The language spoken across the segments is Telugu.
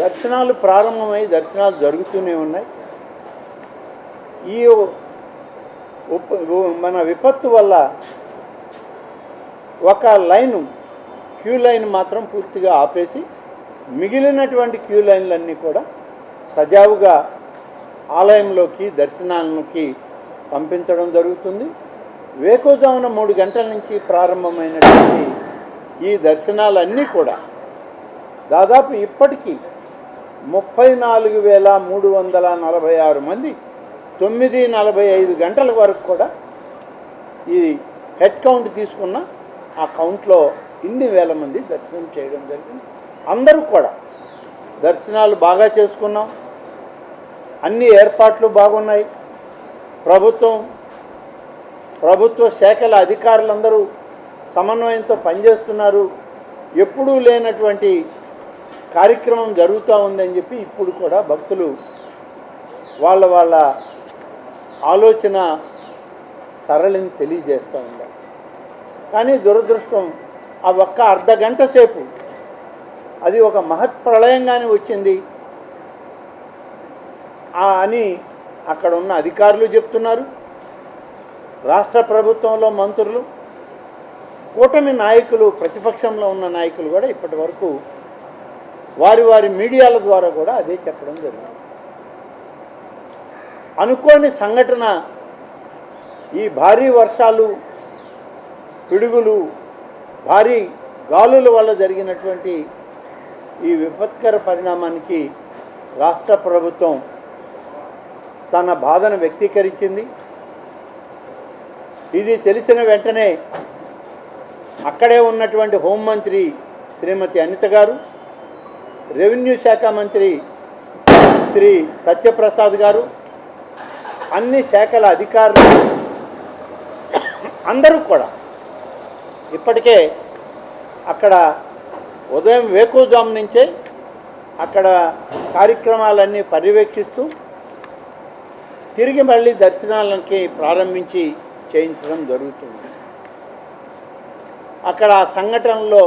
దర్శనాలు ప్రారంభమై దర్శనాలు జరుగుతూనే ఉన్నాయి. ఈ మన విపత్తు వల్ల ఒక లైను క్యూ లైన్ మాత్రం పూర్తిగా ఆపేసి మిగిలినటువంటి క్యూ లైన్లన్నీ కూడా సజావుగా ఆలయంలోకి దర్శనాలకి పంపించడం జరుగుతుంది. వేకోజామున మూడు గంటల నుంచి ప్రారంభమైనటువంటి ఈ దర్శనాలన్నీ కూడా దాదాపు ఇప్పటికీ ముప్పై నాలుగు వేల మూడు వందల నలభై ఆరు మంది తొమ్మిది నలభై ఐదు గంటల వరకు కూడా ఈ హెడ్ కౌంట్ తీసుకున్న ఆ కౌంట్లో ఇన్ని వేల మంది దర్శనం చేయడం జరిగింది. అందరూ కూడా దర్శనాలు బాగా చేసుకున్నాం. అన్ని ఏర్పాట్లు బాగున్నాయి. ప్రభుత్వం ప్రభుత్వ శాఖల అధికారులందరూ సమన్వయంతో పనిచేస్తున్నారు. ఎప్పుడూ లేనటువంటి కార్యక్రమం జరుగుతూ ఉందని చెప్పి ఇప్పుడు కూడా భక్తులు వాళ్ళ వాళ్ళ ఆలోచన సరళిని తెలియజేస్తూ ఉన్నారు. కానీ దురదృష్టం ఆ ఒక్క అర్ధ గంట సేపు అది ఒక మహత్ ప్రళయంగానే వచ్చింది. అని అక్కడ ఉన్న అధికారులు చెప్తున్నారు. రాష్ట్ర ప్రభుత్వంలో మంత్రులు కూటమి నాయకులు ప్రతిపక్షంలో ఉన్న నాయకులు కూడా ఇప్పటి వరకు వారి వారి మీడియాల ద్వారా కూడా అదే చెప్పడం జరిగింది. అనుకోని సంఘటన ఈ భారీ వర్షాలు పిడుగులు భారీ గాలుల వల్ల జరిగినటువంటి ఈ విపత్కర పరిణామానికి రాష్ట్ర ప్రభుత్వం తన బాధను వ్యక్తీకరించింది. ఇది తెలిసిన వెంటనే అక్కడే ఉన్నటువంటి హోంమంత్రి శ్రీమతి అనిత గారు రెవెన్యూ శాఖ మంత్రి శ్రీ సత్యప్రసాద్ గారు అన్ని శాఖల అధికారులు అందరూ కూడా ఇప్పటికే అక్కడ ఉదయం వేకోజామ్ నుంచే అక్కడ కార్యక్రమాలన్నీ పర్యవేక్షిస్తూ తిరిగి మళ్ళీ దర్శనాలకి ప్రారంభించి చేయించడం జరుగుతుంది. అక్కడ ఆ సంఘటనలో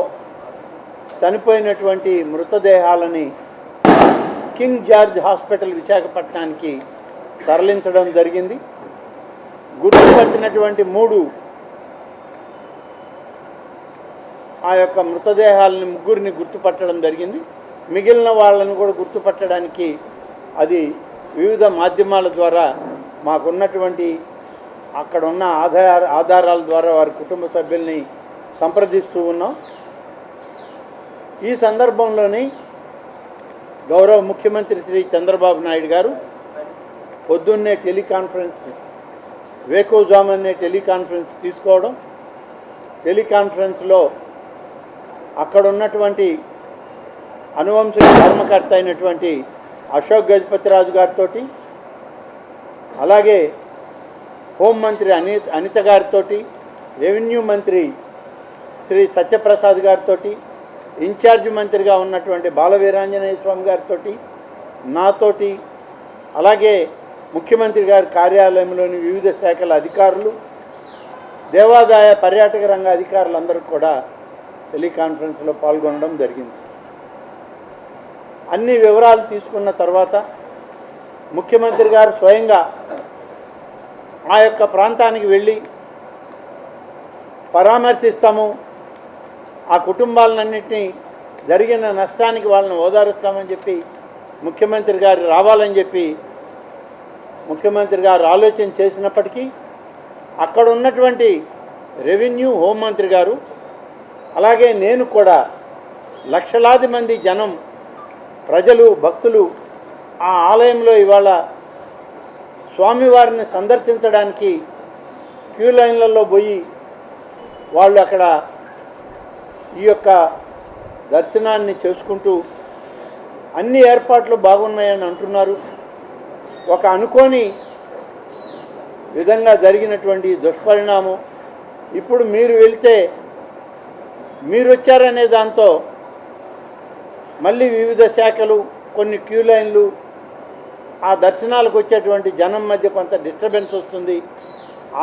చనిపోయినటువంటి మృతదేహాలని కింగ్ జార్జ్ హాస్పిటల్ విశాఖపట్నానికి తరలించడం జరిగింది. గుర్తుపట్టినటువంటి మూడు ఆ యొక్క మృతదేహాలని ముగ్గురిని గుర్తుపట్టడం జరిగింది. మిగిలిన వాళ్ళని కూడా గుర్తుపట్టడానికి అది వివిధ మాధ్యమాల ద్వారా మాకున్నటువంటి అక్కడ ఉన్న ఆధార ఆధారాల ద్వారా వారి కుటుంబ సభ్యుల్ని సంప్రదిస్తూ ఉన్నాం. ఈ సందర్భంలోని గౌరవ ముఖ్యమంత్రి శ్రీ చంద్రబాబు నాయుడు గారు పొద్దున్నే టెలికాన్ఫరెన్స్ వేకోజామ్ అనే టెలికాన్ఫరెన్స్ తీసుకోవడం టెలికాన్ఫరెన్స్లో అక్కడ ఉన్నటువంటి అనువంశిక ధర్మకర్త అయినటువంటి అశోక్ గజపతిరాజు గారితో అలాగే హోంమంత్రి అని అనిత గారితో రెవెన్యూ మంత్రి శ్రీ సత్యప్రసాద్ గారితో ఇన్ఛార్జ్ మంత్రిగా ఉన్నటువంటి బాలవీరాంజనేయ స్వామి గారితో నాతోటి అలాగే ముఖ్యమంత్రి గారి కార్యాలయంలోని వివిధ శాఖల అధికారులు దేవాదాయ పర్యాటక రంగ అధికారులందరూ కూడా టెలికాన్ఫరెన్స్లో పాల్గొనడం జరిగింది. అన్ని వివరాలు తీసుకున్న తర్వాత ముఖ్యమంత్రి గారు స్వయంగా ఆ యొక్క ప్రాంతానికి వెళ్ళి పరామర్శిస్తాము ఆ కుటుంబాలన్నింటినీ జరిగిన నష్టానికి వాళ్ళని ఓదారుస్తామని చెప్పి ముఖ్యమంత్రి గారు రావాలని చెప్పి ముఖ్యమంత్రి గారు ఆలోచన చేసినప్పటికీ అక్కడ ఉన్నటువంటి రెవెన్యూ హోంమంత్రి గారు అలాగే నేను కూడా లక్షలాది మంది జనం ప్రజలు భక్తులు ఆ ఆలయంలో ఇవాళ స్వామివారిని సందర్శించడానికి క్యూ లైన్లలో పోయి వాళ్ళు అక్కడ ఈ యొక్క దర్శనాన్ని చేసుకుంటూ అన్ని ఏర్పాట్లు బాగున్నాయని అంటున్నారు. ఒక అనుకోని విధంగా జరిగినటువంటి దుష్పరిణామం. ఇప్పుడు మీరు వెళితే మీరు వచ్చారనే దాంతో మళ్ళీ వివిధ శాఖలు కొన్ని క్యూ లైన్లు ఆ దర్శనాలకు వచ్చేటువంటి జనం మధ్య కొంత డిస్టర్బెన్స్ వస్తుంది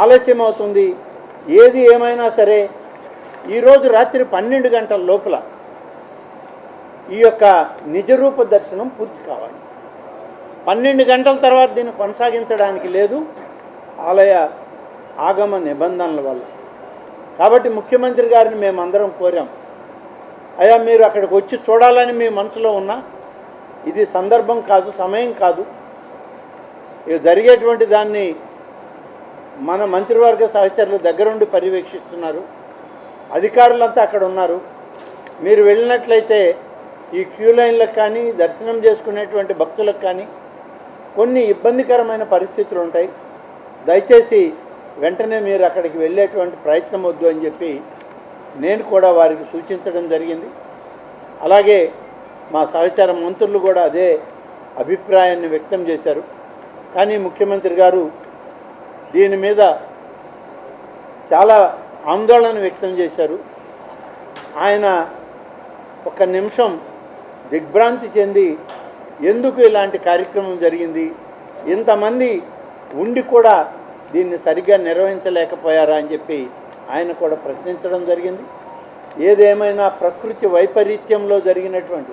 ఆలస్యం అవుతుంది ఏది ఏమైనా సరే ఈరోజు రాత్రి పన్నెండు గంటల లోపల ఈ యొక్క నిజరూప దర్శనం పూర్తి కావాలి. పన్నెండు గంటల తర్వాత దీన్ని కొనసాగించడానికి లేదు. ఆలయ ఆగమ నిబంధనల వల్ల. కాబట్టి ముఖ్యమంత్రి గారిని మేమందరం కోరాం. అయ్యా మీరు అక్కడికి వచ్చి చూడాలని మీ మనసులో ఉన్నా. ఇది సందర్భం కాదు సమయం కాదు. ఇవి జరిగేటువంటి దాన్ని మన మంత్రివర్గ సహచరులు దగ్గరుండి పర్యవేక్షిస్తున్నారు. అధికారులంతా అక్కడ ఉన్నారు. మీరు వెళ్ళినట్లయితే ఈ క్యూ లైన్లకు కానీ దర్శనం చేసుకునేటువంటి భక్తులకు కానీ కొన్ని ఇబ్బందికరమైన పరిస్థితులు ఉంటాయి. దయచేసి వెంటనే మీరు అక్కడికి వెళ్ళేటువంటి ప్రయత్నం వద్దు అని చెప్పి నేను కూడా వారికి సూచించడం జరిగింది. అలాగే మా సహచార మంత్రులు కూడా అదే అభిప్రాయాన్ని వ్యక్తం చేశారు. కానీ ముఖ్యమంత్రి గారు దీని మీద చాలా ఆందోళన వ్యక్తం చేశారు. ఆయన ఒక నిమిషం దిగ్భ్రాంతి చెంది ఎందుకు ఇలాంటి కార్యక్రమం జరిగింది? ఇంతమంది ఉండి కూడా దీన్ని సరిగ్గా నిర్వహించలేకపోయారా? అని చెప్పి ఆయన కూడా ప్రశ్నించడం జరిగింది. ఏదేమైనా ప్రకృతి వైపరీత్యంలో జరిగినటువంటి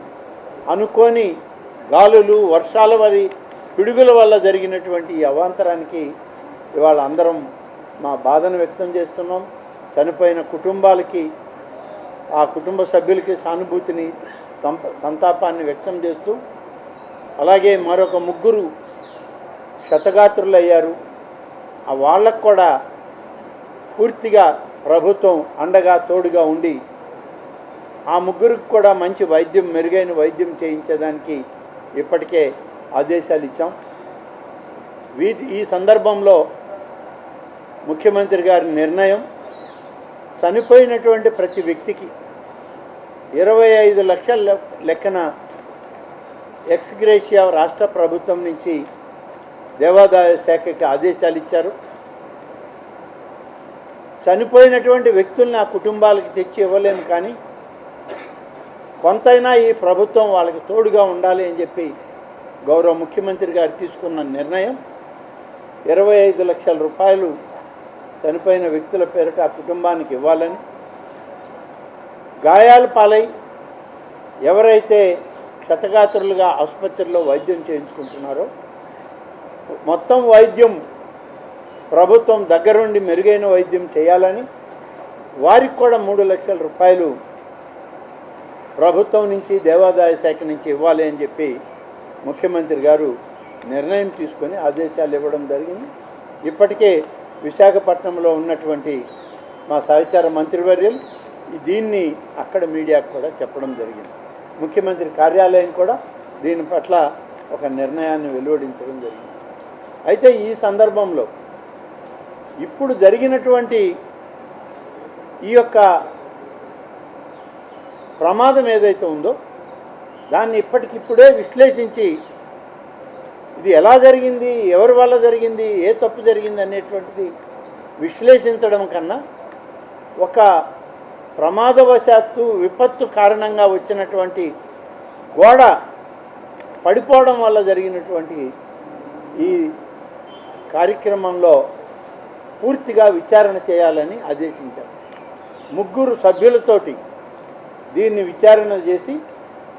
అనుకోని గాలులు వర్షాల వరి పిడుగుల వల్ల జరిగినటువంటి ఈ అవాంతరానికి ఇవాళ అందరం మా బాధను వ్యక్తం చేస్తున్నాం. చనిపోయిన కుటుంబాలకి ఆ కుటుంబ సభ్యులకి సానుభూతిని సంతాపాన్ని వ్యక్తం చేస్తూ అలాగే మరొక ముగ్గురు శతగాత్రులు అయ్యారు ఆ వాళ్ళకు కూడా పూర్తిగా ప్రభుత్వం అండగా తోడుగా ఉండి ఆ ముగ్గురికి కూడా మంచి వైద్యం మెరుగైన వైద్యం చేయించేదానికి ఇప్పటికే ఆదేశాలు ఇచ్చాం. వీటి ఈ సందర్భంలో ముఖ్యమంత్రి గారి నిర్ణయం చనిపోయినటువంటి ప్రతి వ్యక్తికి ఇరవై ఐదు లక్షల లెక్కన ఎక్స్గ్రేషియా రాష్ట్ర ప్రభుత్వం నుంచి దేవాదాయ శాఖకి ఆదేశాలు ఇచ్చారు. చనిపోయినటువంటి వ్యక్తుల్ని ఆ కుటుంబాలకి తెచ్చి ఇవ్వలేము కానీ కొంతైనా ఈ ప్రభుత్వం వాళ్ళకి తోడుగా ఉండాలి అని చెప్పి గౌరవ ముఖ్యమంత్రి గారు తీసుకున్న నిర్ణయం ఇరవై ఐదు లక్షల రూపాయలు చనిపోయిన వ్యక్తుల పేరిట ఆ కుటుంబానికి ఇవ్వాలని గాయాలు పాలై ఎవరైతే క్షతగాత్రులుగా ఆసుపత్రిలో వైద్యం చేయించుకుంటున్నారో మొత్తం వైద్యం ప్రభుత్వం దగ్గరుండి మెరుగైన వైద్యం చేయాలని వారికి కూడా మూడు లక్షల రూపాయలు ప్రభుత్వం నుంచి దేవాదాయ శాఖ నుంచి ఇవ్వాలి అని చెప్పి ముఖ్యమంత్రి గారు నిర్ణయం తీసుకొని ఆదేశాలు ఇవ్వడం జరిగింది. ఇప్పటికే విశాఖపట్నంలో ఉన్నటువంటి మా సహచార మంత్రివర్యులు దీన్ని అక్కడ మీడియాకు కూడా చెప్పడం జరిగింది. ముఖ్యమంత్రి కార్యాలయం కూడా దీని పట్ల ఒక నిర్ణయాన్ని వెలువడించడం జరిగింది. అయితే ఈ సందర్భంలో ఇప్పుడు జరిగినటువంటి ఈ యొక్క ప్రమాదం ఏదైతే ఉందో దాన్ని ఇప్పటికిప్పుడే విశ్లేషించి ఇది ఎలా జరిగింది? ఎవరి వల్ల జరిగింది? ఏ తప్పు జరిగింది అనేటువంటిది విశ్లేషించడం కన్నా ఒక ప్రమాదవశాత్తు విపత్తు కారణంగా వచ్చినటువంటి గోడ పడిపోవడం వల్ల జరిగినటువంటి ఈ కార్యక్రమంలో పూర్తిగా విచారణ చేయాలని ఆదేశించారు. ముగ్గురు సభ్యులతోటి దీన్ని విచారణ చేసి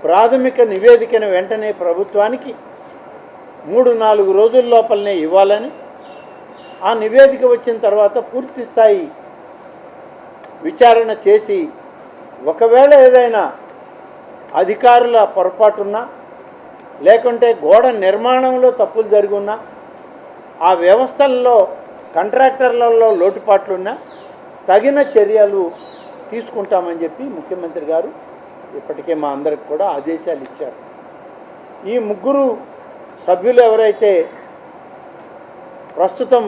ప్రాథమిక నివేదికను వెంటనే ప్రభుత్వానికి మూడు నాలుగు రోజుల లోపలనే ఇవ్వాలని ఆ నివేదిక వచ్చిన తర్వాత పూర్తి స్థాయి విచారణ చేసి ఒకవేళ ఏదైనా అధికారుల పొరపాటున్నా లేకుంటే గోడ నిర్మాణంలో తప్పులు జరిగి ఉన్నా ఆ వ్యవస్థల్లో కాంట్రాక్టర్లలో లోటుపాట్లున్నా తగిన చర్యలు తీసుకుంటామని చెప్పి ముఖ్యమంత్రి గారు ఇప్పటికే మా అందరికి కూడా ఆదేశాలు ఇచ్చారు. ఈ ముగ్గురు సభ్యులు ఎవరైతే ప్రస్తుతం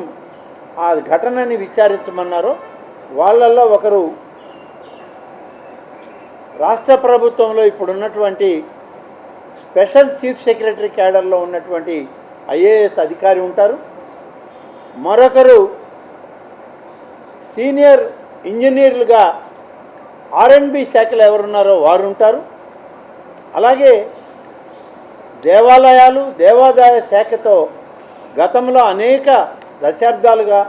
ఆ ఘటనని విచారించమన్నారో వాళ్ళల్లో ఒకరు రాష్ట్ర ప్రభుత్వంలో ఇప్పుడున్నటువంటి స్పెషల్ చీఫ్ సెక్రటరీ క్యాడర్లో ఉన్నటువంటి ఐఏఎస్ అధికారి ఉంటారు. మరొకరు సీనియర్ ఇంజనీర్లుగా ఆర్ఎండ్బి శాఖలో ఎవరున్నారో వారు ఉంటారు. అలాగే దేవాలయాలు దేవాదాయ శాఖతో గతంలో అనేక దశాబ్దాలుగా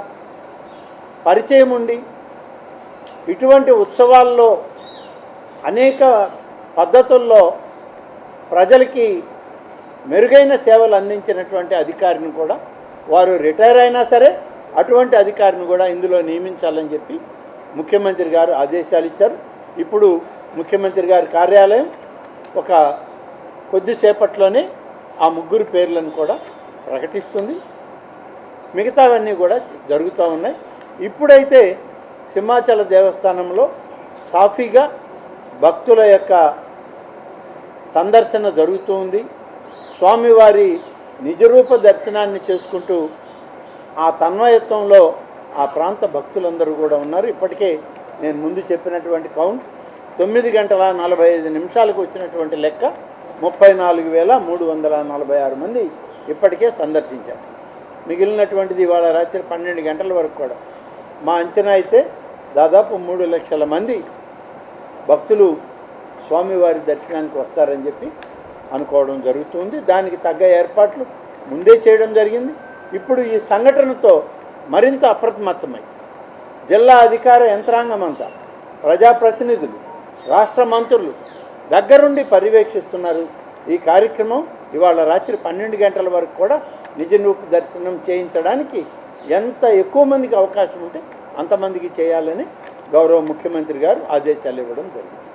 పరిచయం ఉండి ఇటువంటి ఉత్సవాల్లో అనేక పద్ధతుల్లో ప్రజలకి మెరుగైన సేవలు అందించినటువంటి అధికారిని కూడా వారు రిటైర్ అయినా సరే అటువంటి అధికారిని కూడా ఇందులో నియమించాలని చెప్పి ముఖ్యమంత్రి గారు ఆదేశాలు ఇచ్చారు. ఇప్పుడు ముఖ్యమంత్రి గారి కార్యాలయం ఒక కొద్దిసేపట్లోనే ఆ ముగ్గురు పేర్లను కూడా ప్రకటిస్తుంది. మిగతావన్నీ కూడా జరుగుతూ ఉన్నాయి. ఇప్పుడైతే సింహాచల దేవస్థానంలో సాఫీగా భక్తుల యొక్క సందర్శన జరుగుతూ ఉంది స్వామివారి నిజరూప దర్శనాన్ని చేసుకుంటూ ఆ తన్మయత్వంలో ఆ ప్రాంత భక్తులందరూ కూడా ఉన్నారు. ఇప్పటికే నేను ముందు చెప్పినటువంటి కౌంట్ తొమ్మిది గంటల నలభై ఐదు నిమిషాలకు వచ్చినటువంటి లెక్క. ముప్పై నాలుగు వేల మూడు వందల నలభై ఆరు మంది ఇప్పటికే సందర్శించారు. మిగిలినటువంటిది ఇవాళ రాత్రి పన్నెండు గంటల వరకు కూడా. మా అంచనా అయితే దాదాపు మూడు లక్షల మంది భక్తులు స్వామివారి దర్శనానికి వస్తారని చెప్పి అనుకోవడం జరుగుతుంది. దానికి తగ్గ ఏర్పాట్లు ముందే చేయడం జరిగింది. ఇప్పుడు ఈ సంఘటనతో మరింత అప్రమత్తమై జిల్లా అధికార యంత్రాంగం అంతా ప్రజాప్రతినిధులు రాష్ట్ర మంత్రులు దగ్గరుండి పర్యవేక్షిస్తున్నారు. ఈ కార్యక్రమం ఇవాళ రాత్రి పన్నెండు గంటల వరకు కూడా నిజ రూప దర్శనం చేయించడానికి ఎంత ఎక్కువ మందికి అవకాశం ఉంటే అంతమందికి చేయాలని గౌరవ ముఖ్యమంత్రి గారు ఆదేశాలు ఇవ్వడం జరిగింది.